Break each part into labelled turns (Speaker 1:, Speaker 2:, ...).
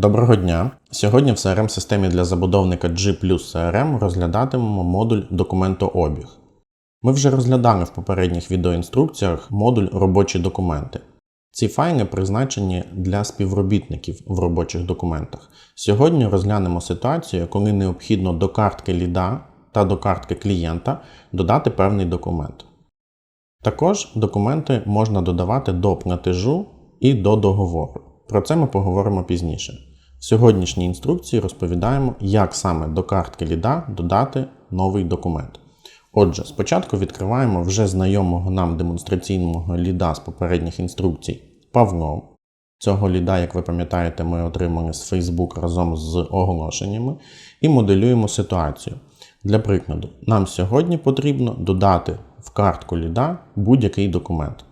Speaker 1: Доброго дня! Сьогодні в crm системі для забудовника G CRM розглядатимемо модуль документообіг. Ми вже розглядали в попередніх відеоінструкціях модуль робочі документи. Ці файли призначені для співробітників в робочих документах. Сьогодні розглянемо ситуацію, коли необхідно до картки ліда та до картки клієнта додати певний документ. Також документи можна додавати до платежу і до договору. Про це ми поговоримо пізніше. В сьогоднішній інструкції розповідаємо, як саме до картки ліда додати новий документ. Отже, спочатку відкриваємо вже знайомого нам демонстраційного ліда з попередніх інструкцій Павло. Цього ліда, як ви пам'ятаєте, ми отримали з Facebook разом з оголошеннями і моделюємо ситуацію. Для прикладу, нам сьогодні потрібно додати в картку ліда будь-який документ.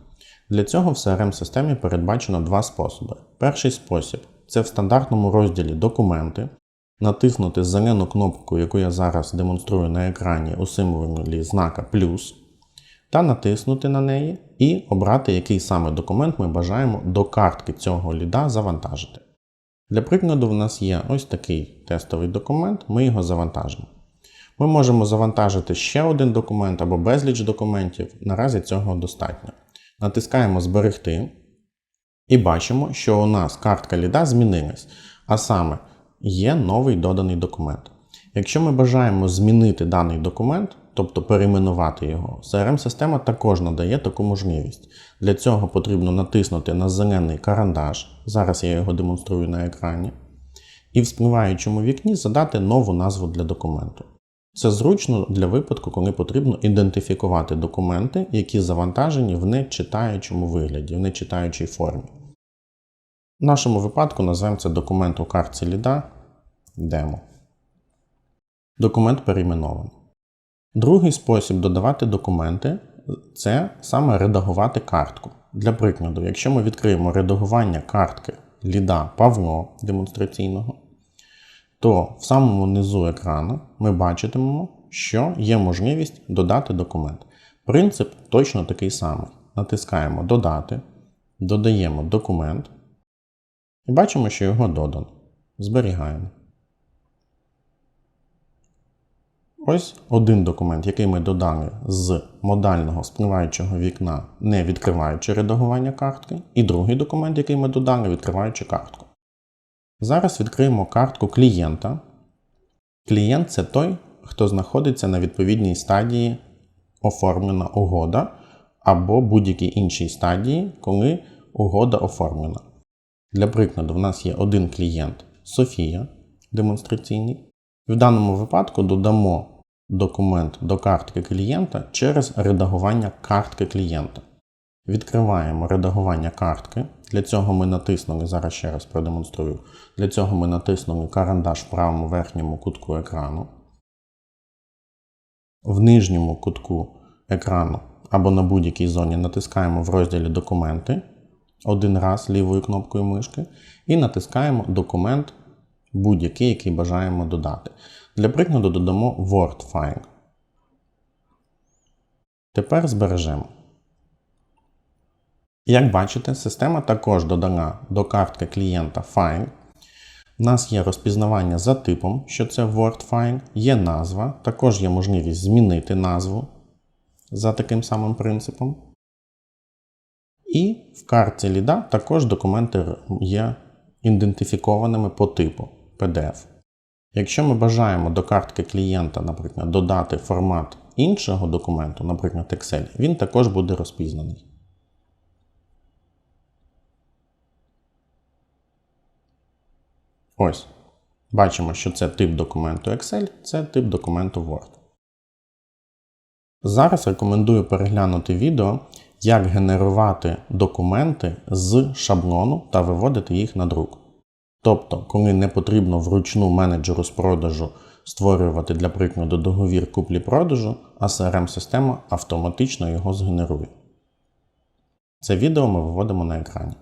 Speaker 1: Для цього в CRM-системі передбачено два способи. Перший спосіб це в стандартному розділі Документи, натиснути зелену кнопку, яку я зараз демонструю на екрані у символі знака плюс, та натиснути на неї і обрати, який саме документ ми бажаємо до картки цього ліда завантажити. Для прикладу, в нас є ось такий тестовий документ, ми його завантажимо. Ми можемо завантажити ще один документ або безліч документів, наразі цього достатньо. Натискаємо Зберегти і бачимо, що у нас картка ліда змінилась, а саме є новий доданий документ. Якщо ми бажаємо змінити даний документ, тобто перейменувати його, CRM-система також надає таку можливість. Для цього потрібно натиснути на зелений карандаш, зараз я його демонструю на екрані, і в спливаючому вікні задати нову назву для документу. Це зручно для випадку, коли потрібно ідентифікувати документи, які завантажені в нечитаючому вигляді, в нечитаючій формі. В нашому випадку назвемо це документ у картці ліда демо. Документ перейменований. Другий спосіб додавати документи це саме редагувати картку. Для прикладу, якщо ми відкриємо редагування картки ліда Павло демонстраційного, то в самому низу екрану ми бачитимемо, що є можливість додати документ. Принцип точно такий самий. Натискаємо Додати, додаємо документ і бачимо, що його додано. Зберігаємо. Ось один документ, який ми додали з модального спливаючого вікна, не відкриваючи редагування картки, і другий документ, який ми додали, відкриваючи картку. Зараз відкриємо картку клієнта. Клієнт це той, хто знаходиться на відповідній стадії оформлена угода або будь-якій іншій стадії, коли угода оформлена. Для прикладу, в нас є один клієнт Софія демонстраційний. В даному випадку додамо документ до картки клієнта через редагування картки клієнта. Відкриваємо редагування картки. Для цього ми натиснули, зараз ще раз продемонструю. Для цього ми натиснули карандаш в правому верхньому кутку екрану. В нижньому кутку екрану або на будь-якій зоні натискаємо в розділі Документи один раз лівою кнопкою мишки і натискаємо документ будь-який, який бажаємо додати. Для прикладу додамо Word файл. Тепер збережемо. Як бачите, система також додала до картки клієнта файл. У нас є розпізнавання за типом, що це Word файл, є назва, також є можливість змінити назву за таким самим принципом. В картці ліда також документи є ідентифікованими по типу PDF. Якщо ми бажаємо до картки клієнта, наприклад, додати формат іншого документу, наприклад, Excel, він також буде розпізнаний. Ось. Бачимо, що це тип документу Excel, це тип документу Word. Зараз рекомендую переглянути відео, як генерувати документи з шаблону та виводити їх на друк. Тобто, коли не потрібно вручну менеджеру з продажу створювати для прикладу договір куплі-продажу, а CRM-система автоматично його згенерує. Це відео ми виводимо на екрані.